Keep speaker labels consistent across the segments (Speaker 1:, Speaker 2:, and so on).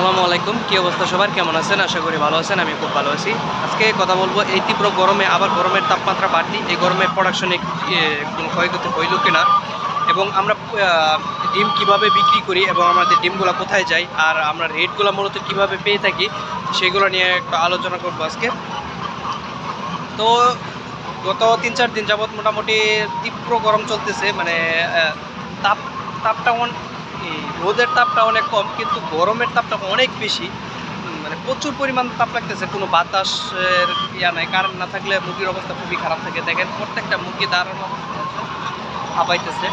Speaker 1: আসসালামু আলাইকুম। কি অবস্থা সবার? কেমন আছেন? আশা করি ভালো আছেন আমি খুব ভালো আছি। আজকে কথা বলব, এই তীব্র গরমে, আবার গরমের তাপমাত্রা বাড়তি। এই গরমে প্রোডাকশনে কোনো ক্ষয়ক্ষতি হইল কিনা? এবং আমরা ডিম কীভাবে বিক্রি করি এবং আমাদের ডিমগুলো কোথায় যায়, আর আমরা রেটগুলো মূলত কীভাবে পেয়ে থাকি, সেগুলো নিয়ে একটু আলোচনা করব আজকে। তো, গত তিন চার দিন যাবৎ মোটামুটি তীব্র গরম চলতেছে মানে তাপ, তাপটা রোদের তাপটা অনেক কম, কিন্তু গরমের তাপটা অনেক বেশি। মানে প্রচুর পরিমাণ তাপ লাগতেছে, কোনো বাতাসের ইয়া নাই, কারেন্ট না থাকলে মুরগির অবস্থা খুবই খারাপ থাকে। দেখেন, প্রত্যেকটা মুরগি দাঁড়ানো হাঁপাইতেছে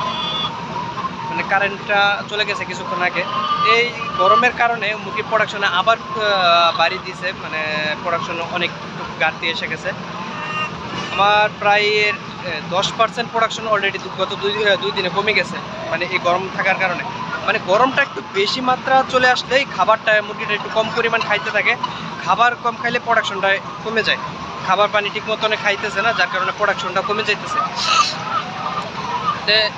Speaker 1: মানে কারেন্টটা চলে গেছে কিছুক্ষণ আগে। এই গরমের কারণে মুরগির প্রোডাকশনে আবার বাড়ি দিয়েছে মানে প্রোডাকশনে অনেক ঘাটতি এসে গেছে। আমার প্রায় দশ পার্সেন্ট প্রোডাকশন অলরেডি গত দুই দুই দিনে কমে গেছে মানে এই গরম থাকার কারণে। মানে গরমটা একটু বেশি মাত্রা চলে আসলেই খাবারটা মুরগিটা একটু কম পরিমাণ খাইতে থাকে। খাবার কম খাইলে প্রোডাকশনটা কমে যায়। খাবার পানি ঠিক মতনে খাইতেছে না, যার কারণে প্রোডাকশনটা কমে যাইতেছে। তে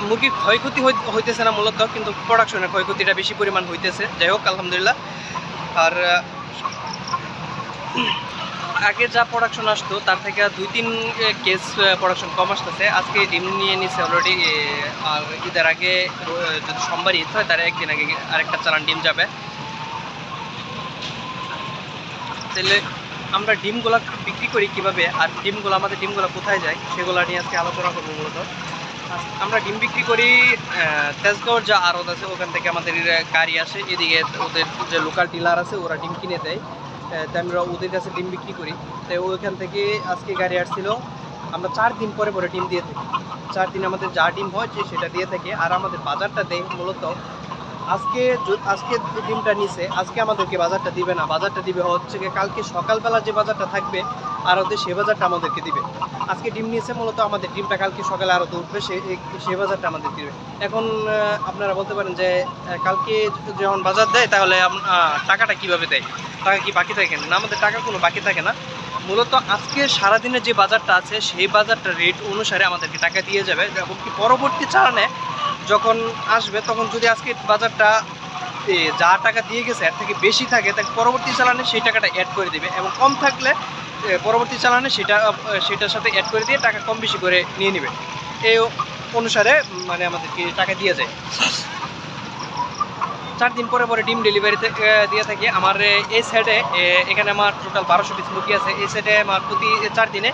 Speaker 1: মুরগির ক্ষয়ক্ষতি হই- হইতেছে না মূলত, কিন্তু প্রোডাকশনের ক্ষয়ক্ষতিটা বেশি পরিমাণ হইতেছে। যাই হোক, আলহামদুলিল্লাহ। আর আগে যা প্রোডাকশন আসতো, তার থেকে দুই, তিন কেস প্রোডাকশন কম আসতেছে। আজকে ডিম নিয়ে নিছে অলরেডি আর ঈদের আগে যদি সোমবার ঈদ হয় তার একদিন আগে আরেকটা চালান ডিম যাবে। তাহলে আমরা ডিমগুলো বিক্রি করি কীভাবে, আর ডিমগুলো, আমাদের ডিমগুলো কোথায় যায়, সেগুলো নিয়ে আজকে আলোচনা করব মূলত। আমরা ডিম বিক্রি করি তেজগাঁওর যা আড়ত আছে, ওখান থেকে আমাদের গাড়ি আসে। এদিকে ওদের যে লোকাল ডিলার আছে, ওরা ডিম কিনে দেয়। আমরা ওদের কাছে ডিম বিক্রি করি। তাই ওইখান থেকে আজকে গাড়ি আসছিল। আমরা চার দিন পরে পরে ডিম দিয়ে থাকি। চার দিন আমাদের যা ডিম হয় সেটা দিয়ে থাকে। আর আমাদের বাজারটা দেয় মূলত আজকে আজকে যে ডিমটা নিছে, আজকে আমাদেরকে বাজারটা দিবে না। বাজারটা দিবে হচ্ছে গিয়ে কালকে সকালবেলা যে বাজারটা থাকবে, আর ওদের সে বাজারটা আমাদেরকে দিবে। আজকে ডিম নিয়েছে মূলত আমাদের ডিমটা কালকে সকালে আরও উঠবে সে সে বাজারটা আমাদের দিবে। এখন আপনারা বলতে পারেন যে কালকে যখন বাজার দেয়, তাহলে টাকাটা কীভাবে দেয়? টাকা কি বাকি থাকে না, আমাদের টাকা কোনো বাকি থাকে না। মূলত আজকে সারাদিনের যে বাজারটা আছে, সেই বাজারটা রেট অনুসারে আমাদেরকে টাকা দিয়ে যাবে। এবং কি পরবর্তী চালানে যখন আসবে, তখন যদি আজকে বাজারটা যা টাকা দিয়ে গেছে, এর থেকে বেশি থাকে তাকে পরবর্তী চালানে সেই টাকাটা অ্যাড করে দিবে এবং কম থাকলে পরবর্তী চালানে সেটা সেটার সাথে অ্যাড করে দিয়ে টাকা কম বেশি করে নিয়ে নেবে। এই অনুসারে মানে আমাদেরকে টাকা দিয়ে যায়। চার দিন পরে পরে ডিম ডেলিভারিতে দিয়ে থাকি। আমার এই সাইডে এখানে আমার টোটাল বারোশো পিস মুরগি আছে। এই সাইডে আমার প্রতি চার দিনে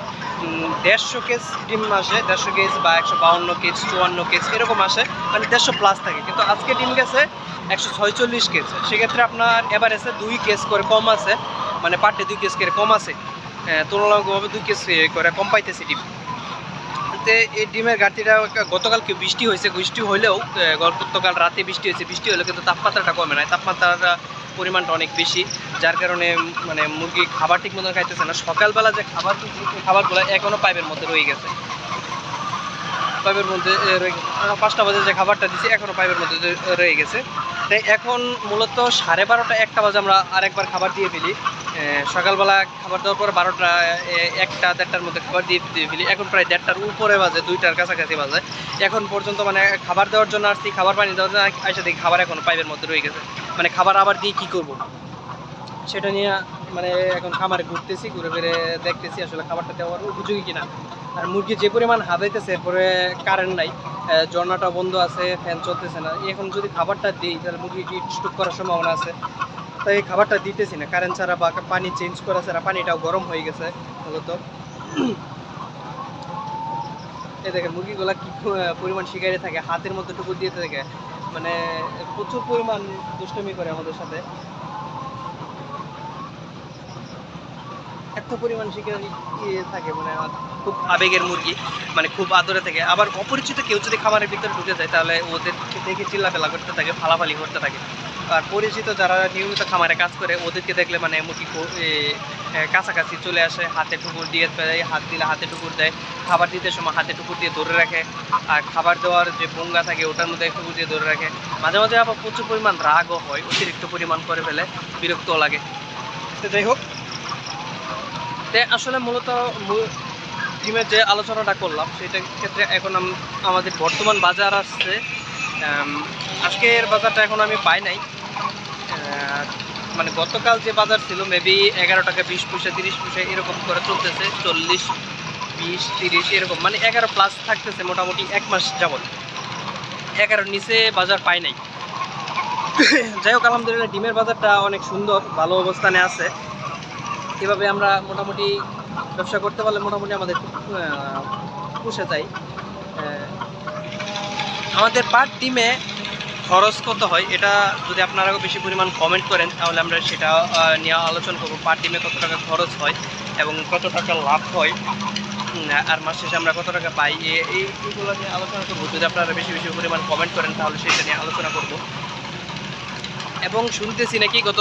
Speaker 1: দেড়শো কেজ ডিম আসে, দেড়শো কেজ বা একশো বাউন্ন কেজ চুয়ান্ন কেজ এরকম আসে মানে দেড়শো প্লাস থাকে। কিন্তু আজকে ডিম গেছে একশো ছয়চল্লিশ কেজ সেক্ষেত্রে আপনার এভারেজে দুই কেজ করে কম আছে মানে ডে দুই কেজ করে কম আছে। তুলনামূলকভাবে দুই কেজ করে কম পাইতেছি ডিম। এই ডিমের ঘাটতিটা গতকালকে বৃষ্টি হয়েছে, বৃষ্টি হলেও গতকাল রাতে বৃষ্টি হয়েছে, বৃষ্টি হলেও কিন্তু তাপমাত্রাটা কমে নাই। তাপমাত্রাটা পরিমাণটা অনেক বেশি, যার কারণে মানে মুরগি খাবার ঠিক মতন খাইতেছে না। সকালবেলা যে খাবার, খাবারগুলো এখনও পাইপের মধ্যে রয়ে গেছে। পাইপের মধ্যে পাঁচটা বাজে যে খাবারটা দিছি এখনও পাইপের মধ্যে রয়ে গেছে। তাই এখন মূলত সাড়ে বারোটা, একটা বাজে আমরা আরেকবার খাবার দিয়ে ফেলি। সকালবেলা খাবার দেওয়ার পর বারোটা একটা, দেড়টার মধ্যে খাবার দিয়ে দিয়ে ফেলি এখন প্রায় দেড়টার উপরে বাজে, দুইটার কাছাকাছি বাজে। এখন পর্যন্ত মানে খাবার দেওয়ার জন্য আসছি, খাবার পানি দেওয়ার জন্য আইসা দেখি খাবার এখন পাইপের মধ্যে রয়ে গেছে। মানে খাবার আবার দিয়ে কী করব? সেটা নিয়ে মানে এখন খামারে ঘুরতেছি, ঘুরে ফিরে দেখতেছি আসলে খাবারটা দেওয়ার উপযোগী কিনা। আর মুরগি যে পরিমাণ হাবাইতেছে এরপরে কারেন্ট নাই। ঝর্ণাটা বন্ধ আছে ফ্যান চলতেছে না। এখন যদি খাবারটা দিই, তাহলে মুরগি কি স্টুক করার সম্ভাবনা আছে? তাই এই খাবারটা দিতেছি না। কারেন্ট ছাড়া বা পানি চেঞ্জ করা ছাড়া পানিটাও গরম হয়ে গেছে, মূলত। এই দেখেন, মুরগিগুলা কি পরিমাণ শিকারে থাকে, হাতের মধ্যে টুকু দিয়ে থাকে। মানে প্রচুর পরিমাণ দুষ্টমি করে আমাদের সাথে। এত পরিমাণ শিকারি ইয়ে থাকে মানে খুব আবেগের মুরগি মানে খুব আদরে থাকে। আবার অপরিচিত কেউ যদি খাবারের ভিতরে ঢুকে যায়, তাহলে ওদের দেখে চিল্লাফেলা করতে থাকে, ফালাফালি করতে থাকে। আর পরিচিত যারা নিয়মিত খামারে কাজ করে ওদেরকে দেখলে মানে মুরগি খু- এ, এ, কাছাকাছি চলে আসে হাতে টুকুর দিয়ে দেয় হাত দিলে হাতে টুকুর দেয় খাবার দিতে সময় হাতে টুকুর দিয়ে ধরে রাখে আর খাবার দেওয়ার যে বঙ্গা থাকে ওটার মধ্যে টুকুর দিয়ে ধরে রাখে। মাঝে মাঝে আবার প্রচুর পরিমাণ রাগও হয় অতিরিক্ত পরিমাণ করে ফেলে বিরক্তও লাগে। তো যাই হোক। তে আসলে মূলত ডিমের যে আলোচনাটা করলাম সেটার ক্ষেত্রে এখন আমাদের বর্তমান বাজার আসছে। আজকের বাজারটা এখন আমি পাই নাই। মানে গতকাল যে বাজার ছিল মেবি এগারো টাকা, বিশ পয়সা, তিরিশ পয়সা, এরকম করে চলতেছে, চল্লিশ, বিশ, তিরিশ, এরকম। মানে এগারো প্লাস থাকতেছে মোটামুটি এক মাস যাবত এগারোর নিচে বাজার পাই নাই। যাই হোক, আলহামদুলিল্লাহ, ডিমের বাজারটা অনেক সুন্দর, ভালো অবস্থানে আছে। এভাবে আমরা মোটামুটি ব্যবসা করতে পারলে মোটামুটি আমাদের পুষে যায়। আমাদের পাট ডিমে খরচ কত হয়? এটা যদি আপনারা বেশি পরিমাণ কমেন্ট করেন, তাহলে আমরা সেটা নিয়ে আলোচনা করব। পার ডিমে কত টাকা খরচ হয় এবং কত টাকা লাভ হয়। আর মাস শেষে আমরা কত টাকা পাই? এইগুলো নিয়ে আলোচনা করব। যদি আপনারা বেশি বেশি পরিমাণ কমেন্ট করেন, তাহলে সেটা নিয়ে আলোচনা করব। এবং শুনতেছি নাকি গত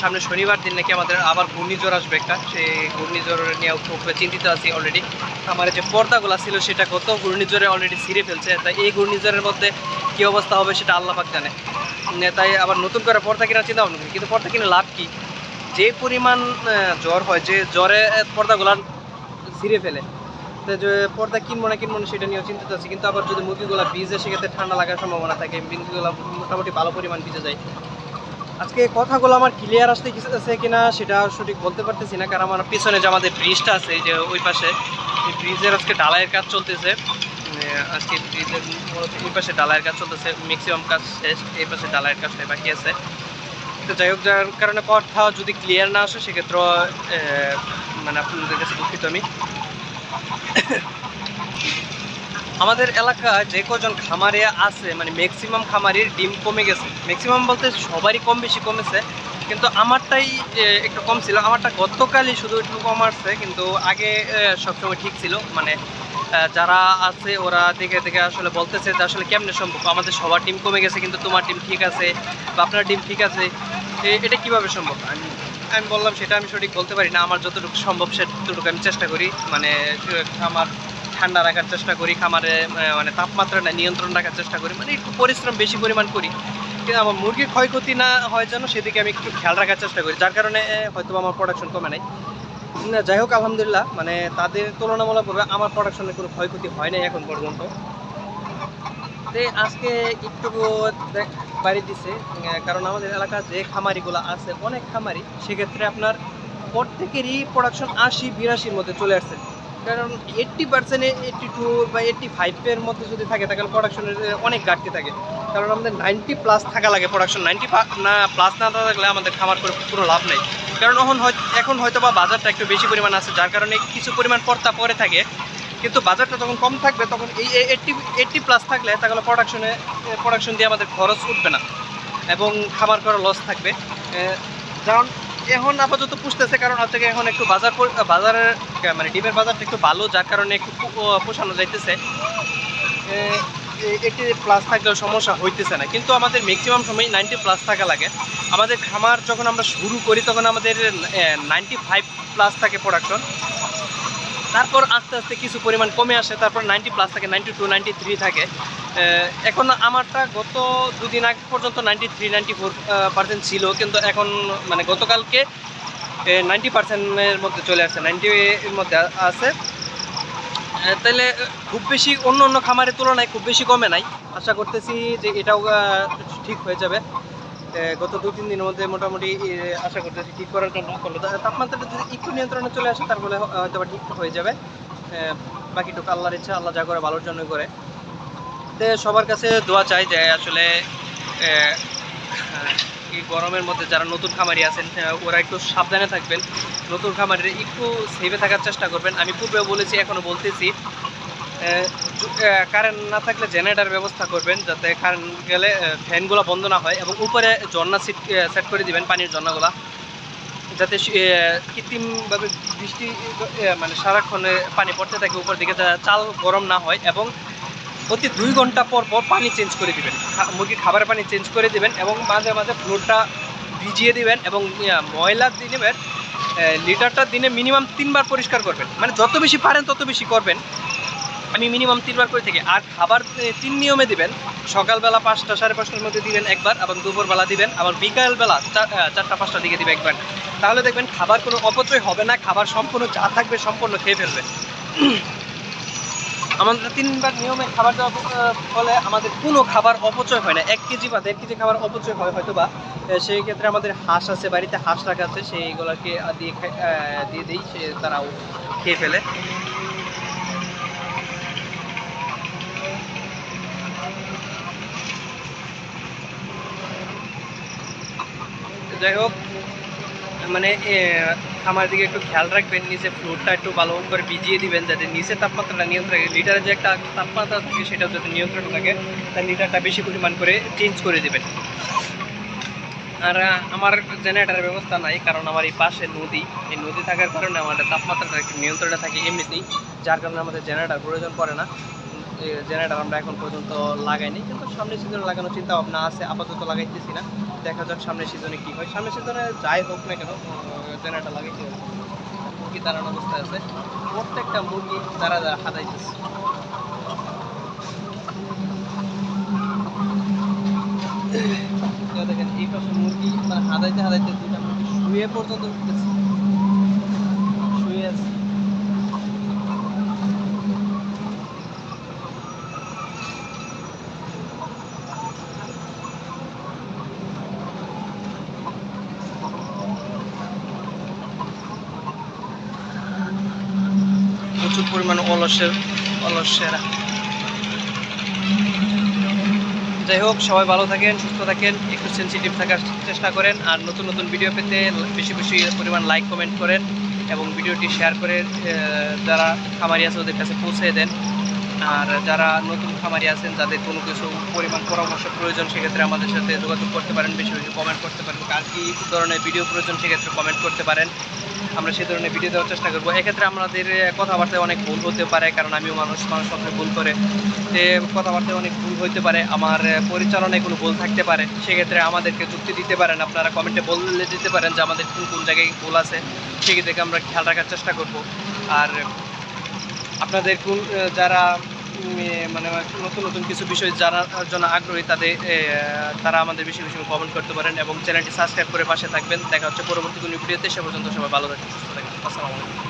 Speaker 1: সামনে শনিবার দিন নাকি আমাদের আবার ঘূর্ণিঝড় আসবে একটা। সেই ঘূর্ণিঝড় নিয়ে খুব চিন্তিত আছি অলরেডি আমার যে পর্দাগুলো ছিল, সেটা গত ঘূর্ণিঝড়ে অলরেডি ছিঁড়ে ফেলছে। তাই এই ঘূর্ণিঝড়ের মধ্যে কী অবস্থা হবে সেটা আল্লাহ পাক জানে। তাই আবার নতুন করে পর্দা কেনার চিন্তা ভাবনা কিন্তু পর্দা কিনে লাভ কি? যে পরিমাণ জ্বর হয়, যে জ্বরে পর্দাগুলো ছিঁড়ে ফেলে যে পর্দা কিনবো না কিনবো না সেটা নিয়েও চিন্তিত আছে। কিন্তু আবার যদি মুরগিগুলো বীজে সেক্ষেত্রে ঠান্ডা লাগার সম্ভাবনা থাকে, মুরগিগুলো মোটামুটি ভালো পরিমাণ ভিজে যায়। আজকে কথাগুলো আমার ক্লিয়ার আসতে আছে কিনা সেটা সঠিক বলতে পারতেছি না, কারণ আমার পিছনে যে আমাদের ব্রিজটা আছে যে ওই পাশে ব্রিজের আজকে ডালাইয়ের কাজ চলতেছে। আজকে ব্রিজের ওই পাশে ডালাইয়ের কাজ চলতেছে ম্যাক্সিমাম কাজ শেষ, এই পাশে ডালাইয়ের কাজটা বাকি আছে। তো যাই হোক, যার কারণে কথা যদি ক্লিয়ার না আসে, সেক্ষেত্রে মানে আপনাদের কাছে দুঃখিত আমি। আমাদের এলাকায় যে কজন খামারে আছে মানে ম্যাক্সিমাম খামারির ডিম কমে গেছে। ম্যাক্সিমাম বলতে সবারই কম বেশি কমেছে। কিন্তু আমারটাই একটু কম ছিল। আমারটা গতকালই শুধু একটু কম আসছে, কিন্তু আগে সবসময় ঠিক ছিল। মানে যারা আছে, ওরা দেখে দেখে আসলে বলতেছে যে আসলে কেমনে সম্ভব? আমাদের সবার টিম কমে গেছে, কিন্তু তোমার টিম ঠিক আছে বা আপনার টিম ঠিক আছে এটা কীভাবে সম্ভব? আমি আমি বললাম সেটা আমি সঠিক বলতে পারি না। আমার যতটুকু সম্ভব সেটুকু আমি চেষ্টা করি। মানে আমার ঠান্ডা রাখার চেষ্টা করি, খামারে মানে তাপমাত্রাটা নিয়ন্ত্রণ রাখার চেষ্টা করি। মানে একটু পরিশ্রম বেশি পরিমাণ করি। আমার মুরগির ক্ষয়ক্ষতি না হয় যেন সেদিকে আমি একটু খেয়াল রাখার চেষ্টা করি। যার কারণে হয়তো আমার প্রোডাকশন কমে নাই। যাই হোক, আলহামদুলিল্লাহ মানে তাদের তুলনামূলকভাবে আমার প্রোডাকশনের কোনো ক্ষয়ক্ষতি হয় নাই এখন পর্যন্ত। আজকে একটু বাড়ি দিছে। কারণ আমাদের এলাকার যে খামারিগুলো আছে, অনেক খামারি, সেক্ষেত্রে আপনার প্রত্যেকেরই প্রোডাকশন আশি বিরাশির মধ্যে চলে আসছে। কারণ এইট্টি পার্সেন্টে এইট্টি টু বা এইট্টি ফাইভের মধ্যে যদি থাকে, তাহলে প্রোডাকশনের অনেক ঘাটতি থাকে। কারণ আমাদের নাইনটি প্লাস থাকা লাগে প্রোডাকশন নাইনটি না প্লাস না থাকলে আমাদের খামার করে কোনো লাভ নেই। কারণ এখন এখন হয়তো বা বাজারটা একটু বেশি পরিমাণ আছে, যার কারণে কিছু পরিমাণ পর্তা পরে থাকে। কিন্তু বাজারটা যখন কম থাকবে, তখন এই এইটটি এইটটি প্লাস থাকলে তাহলে প্রোডাকশনে প্রোডাকশন দিয়ে আমাদের খরচ উঠবে না। এবং খাবার করা লস থাকবে। যেমন এখন আপাতত পুষতেছে কারণ হচ্ছে এখন একটু বাজার বাজারের মানে ডিমের বাজারটা একটু ভালো, যার কারণে একটু পোষানো যাইতেছে। একটি প্লাস থাকলেও সমস্যা হইতেছে না। কিন্তু আমাদের ম্যাক্সিমাম সময় নাইনটি প্লাস থাকা লাগে। আমাদের খামার যখন আমরা শুরু করি, তখন আমাদের নাইনটি ফাইভ প্লাস থাকে প্রোডাকশন তারপর আস্তে আস্তে কিছু পরিমাণ কমে আসে, তারপর নাইনটি প্লাস থাকে নাইনটি টু নাইনটি থ্রি থাকে। এখন আমারটা গত দুদিন আগে পর্যন্ত ninety three ninety four percent ছিল, কিন্তু এখন মানে গতকালকে নাইনটি পার্সেন্টের মধ্যে চলে আসছে নাইনটি এর মধ্যে আছে। তাহলে খুব বেশি অন্য অন্য খামারের তুলনায় খুব বেশি কমে নাই। আশা করতেছি যে এটাও ঠিক হয়ে যাবে। গত দু তিন দিনের মধ্যে মোটামুটি আশা করতেছি ঠিক করার জন্য করলে। তাপমাত্রাটা যদি একটু নিয়ন্ত্রণে চলে আসে তারপরে হ- হয়তো ঠিক হয়ে যাবে। বাকিটুকু আল্লাহর ইচ্ছা, আল্লাহ যা করে ভালোর জন্য করে। তো সবার কাছে দোয়া চাই যে আসলে এই গরমের মধ্যে যারা নতুন খামারি আছেন ওরা একটু সাবধানে থাকবেন, নতুন খামারিরা একটু সেভে থাকার চেষ্টা করবেন। আমি পূর্বেও বলেছি এখনও বলতেছি কারেন্ট না থাকলে জেনারেটার ব্যবস্থা করবেন যাতে কারেন্ট গেলে ফ্যানগুলো বন্ধ না হয় এবং উপরে ঝর্ণা সিট সেট করে দিবেন পানির ঝর্ণাগুলা। যাতে কৃত্রিমভাবে বৃষ্টি মানে সারাক্ষণে পানি পড়তে থাকে উপর দিকে চাল গরম না হয় এবং প্রতি দুই ঘণ্টা পর পর পানি চেঞ্জ করে দিবেন। খা- মুরগির খাবারের পানি চেঞ্জ করে দিবেন এবং মাঝে মাঝে ফ্লোরটা ভিজিয়ে দিবেন এবং ময়লা দিনের লিটারটা দিনে মিনিমাম তিনবার পরিষ্কার করবেন। মানে যত বেশি পারেন তত বেশি করবেন। আমি মিনিমাম তিনবার করে থাকি। আর খাবার তিন নিয়মে দিবেন। সকালবেলা পাঁচটা, সাড়ে পাঁচটার মধ্যে দিবেন একবার, আবার দুপুরবেলা দিবেন, আবার বিকালবেলা চার- চারটা, পাঁচটার দিকে দিবে একবার। তাহলে দেখবেন খাবার কোনো অপচয় হবে না, খাবার সম্পূর্ণ যা থাকবে সম্পূর্ণ খেয়ে ফেলবে। আমাদের তিনবার নিয়মে খাবার দেওয়ার ফলে আমাদের কোনো খাবার অপচয় হয় না। এক কেজি বা দেড় কেজি খাবার অপচয় হয় হয়তো বা সেই ক্ষেত্রে আমাদের হাঁস আছে, বাড়িতে হাঁস রাখা আছে, সেইগুলোকে দিয়ে দিয়ে দিই, সে তারাও খেয়ে ফেলে। যাই হোক মানে আমার দিকে একটু খেয়াল রাখবেন, নিচে ফ্লোরটা একটু ভালো করে ভিজিয়ে দিবেন যাতে নিচে তাপমাত্রাটা নিয়ন্ত্রণ থাকে। লিটারে যে একটা তাপমাত্রা থাকে সেটা যাতে নিয়ন্ত্রণ থাকে, তার লিটারটা বেশি পরিমাণ করে চেঞ্জ করে দেবেন। আর আমার জেনারেটারের ব্যবস্থা নাই, কারণ আমার এই পাশে নদী। এই নদী থাকার কারণে আমাদের তাপমাত্রাটা একটু নিয়ন্ত্রণে থাকে এমনিতেই, যার কারণে আমাদের জেনারেটার প্রয়োজন পড়ে না। জেনারেটার আমরা এখন পর্যন্ত লাগাইনি, কিন্তু সামনের সিজনে লাগানোর চিন্তা ভাবনা আছে, আপাতত লাগাইতেছি না। দেখা যাক সামনের সিজনে কি হয়। সামনের সিজনে যাই হোক না কেন, জেনারেটার লাগাইতে হবে। মুরগি দাঁড়ানো অবস্থায় আছে। প্রত্যেকটা মুরগি তারা তারা হাতাইতেছে দেখেন, এই পাশে মুরগি মানে হাতাইতে হাতাইতে দুটা মুরগি শুয়ে পর্যন্ত উঠতেছে শুয়ে আছে প্রচুর পরিমাণ অলসের অলসেরা যাই হোক, সবাই ভালো থাকেন, সুস্থ থাকেন, একটু সেন্সিটিভ থাকার চেষ্টা করেন, আর নতুন নতুন ভিডিও পেতে বেশি বেশি পরিমাণ লাইক কমেন্ট করেন এবং ভিডিওটি শেয়ার করে যারা খামারি আছে ওদের কাছে পৌঁছে দেন। আর যারা নতুন খামারি আছেন, যাদের কোনো কিছু পরিমাণ পরামর্শ প্রয়োজন, সেক্ষেত্রে আমাদের সাথে যোগাযোগ করতে পারেন, বেশি বেশি কমেন্ট করতে পারেন। আর কি ধরনের ভিডিও প্রয়োজন, সেক্ষেত্রে কমেন্ট করতে পারেন। আমরা সেই ধরনের ভিডিও দেওয়ার চেষ্টা করব। এক্ষেত্রে আমাদের কথাবার্তায় অনেক ভুল হতে পারে, কারণ আমিও মানুষ মানুষ সবসময় ভুল করে। যে কথাবার্তায় অনেক ভুল হতে পারে, আমার পরিচালনায় কোনো ভুল থাকতে পারে। সেক্ষেত্রে আমাদেরকে যুক্তি দিতে পারেন, আপনারা কমেন্টে বললে দিতে পারেন যে আমাদের কোন কোন জায়গায় ভুল আছে। সেক্ষেত্রে আমরা খেয়াল রাখার চেষ্টা করব। আর আপনাদের কোন যারা মানে নতুন নতুন কিছু বিষয় জানার জন্য আগ্রহী তাদের তারা আমাদের বেশি বেশি কমেন্ট করতে পারেন এবং চ্যানেলটি সাবস্ক্রাইব করে পাশে থাকবেন। দেখা হচ্ছে পরবর্তী কোনো ভিডিওতে সে পর্যন্ত সবাই ভালো থাকবেন, সুস্থ থাকবেন। আসসালামু আলাইকুম।